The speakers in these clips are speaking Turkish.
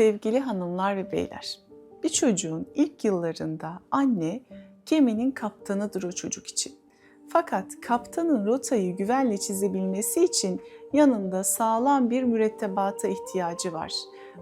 Sevgili hanımlar ve beyler, bir çocuğun ilk yıllarında anne geminin kaptanıdır o çocuk için. Fakat kaptanın rotayı güvenle çizebilmesi için yanında sağlam bir mürettebata ihtiyacı var.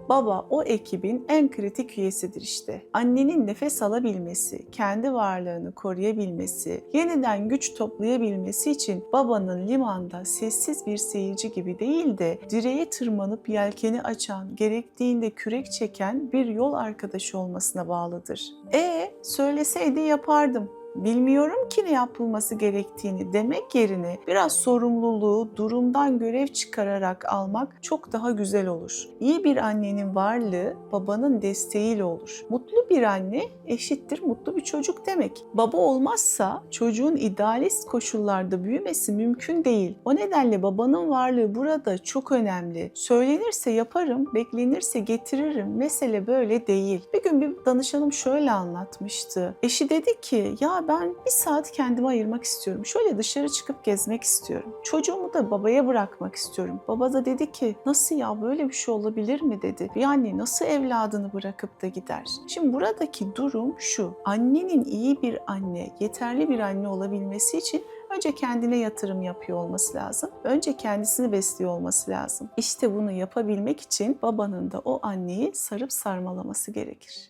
Baba o ekibin en kritik üyesidir işte. Annenin nefes alabilmesi, kendi varlığını koruyabilmesi, yeniden güç toplayabilmesi için babanın limanda sessiz bir seyirci gibi değil de direğe tırmanıp yelkeni açan, gerektiğinde kürek çeken bir yol arkadaşı olmasına bağlıdır. E söyleseydi yapardım. Bilmiyorum ki ne yapılması gerektiğini demek yerine biraz sorumluluğu durumdan görev çıkararak almak çok daha güzel olur. İyi bir annenin varlığı babanın desteğiyle olur. Mutlu bir anne eşittir mutlu bir çocuk demek. Baba olmazsa çocuğun idealist koşullarda büyümesi mümkün değil. O nedenle babanın varlığı burada çok önemli. Söylenirse yaparım, beklenirse getiririm. Mesele böyle değil. Bir gün bir danışanım şöyle anlatmıştı. Eşi dedi ki ya ben bir saat kendime ayırmak istiyorum. Şöyle dışarı çıkıp gezmek istiyorum. Çocuğumu da babaya bırakmak istiyorum. Baba da dedi ki nasıl ya böyle bir şey olabilir mi dedi. Anne nasıl evladını bırakıp da gider? Şimdi buradaki durum şu. Annenin iyi bir anne, yeterli bir anne olabilmesi için önce kendine yatırım yapıyor olması lazım. Önce kendisini besliyor olması lazım. İşte bunu yapabilmek için babanın da o anneyi sarıp sarmalaması gerekir.